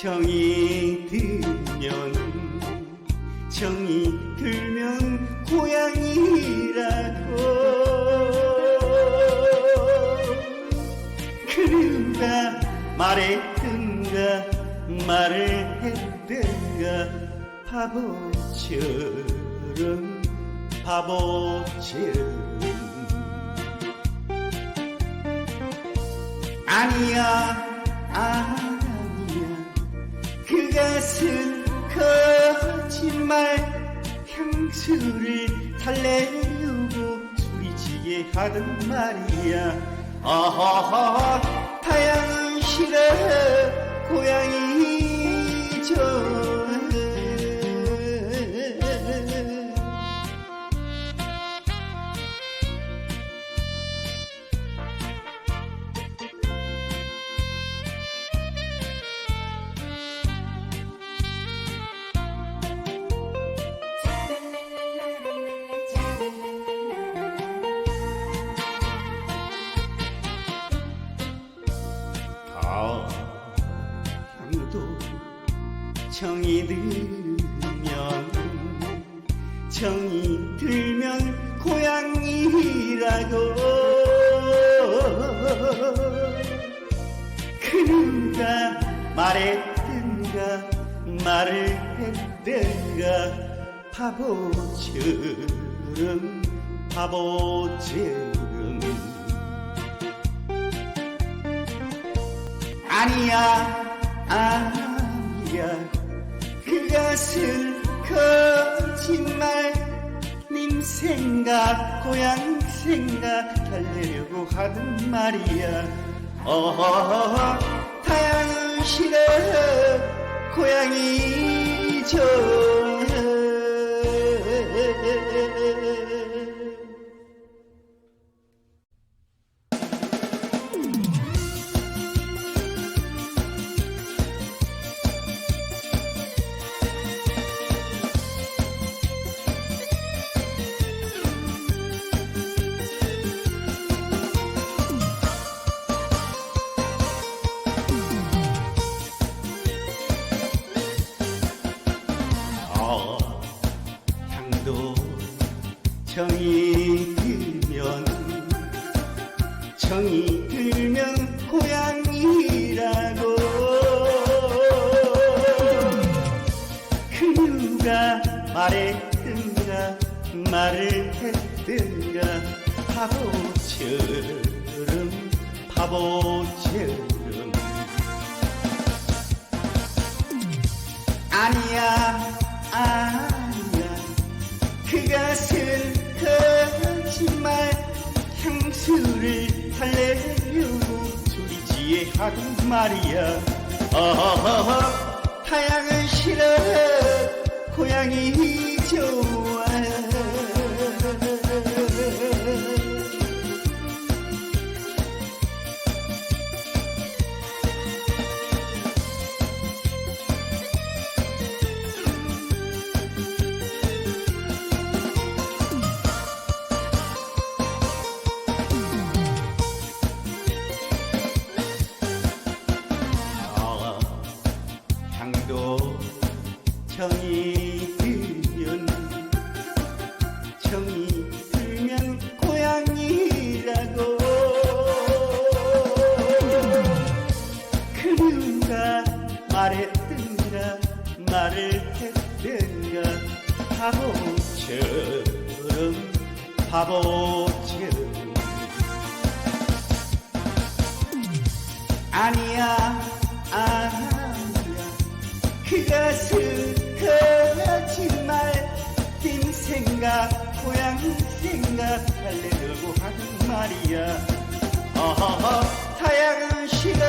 정이 들면 정이 들면 고향이라고. 그런가 말했든가 말을 했든가 바보처럼 바보처럼. 아니야 아 향수를 달래려고 소리치게 하던 말이야. 아하하 타양은 싫어 고양이 좋 정이 들면 정이 들면 고향이라고. 그런가 말했든가 말을 했든가 바보처럼 바보처럼 아니야 아니야 그것은 거짓말. 님 생각 고향 생각 달래려고 하던 말이야. 어허허 고향이 좋 정이 들면 정이 들면 고향이라고. 그 누가 말했든가 말을 했든가 바보처럼 바보처럼. 아니야 향수를 달래려고 소리지에 하던 말이야 어허허 타양은 싫어 고향이 좋아 아, 고향이라고 그 누가 말했든가 말을 했든가 바보처럼 바보처럼 아니야 아니야. 그것은 거짓말 님 생각 고향 생각 달래려고 하는 말이야. 어허허 타양은 싫어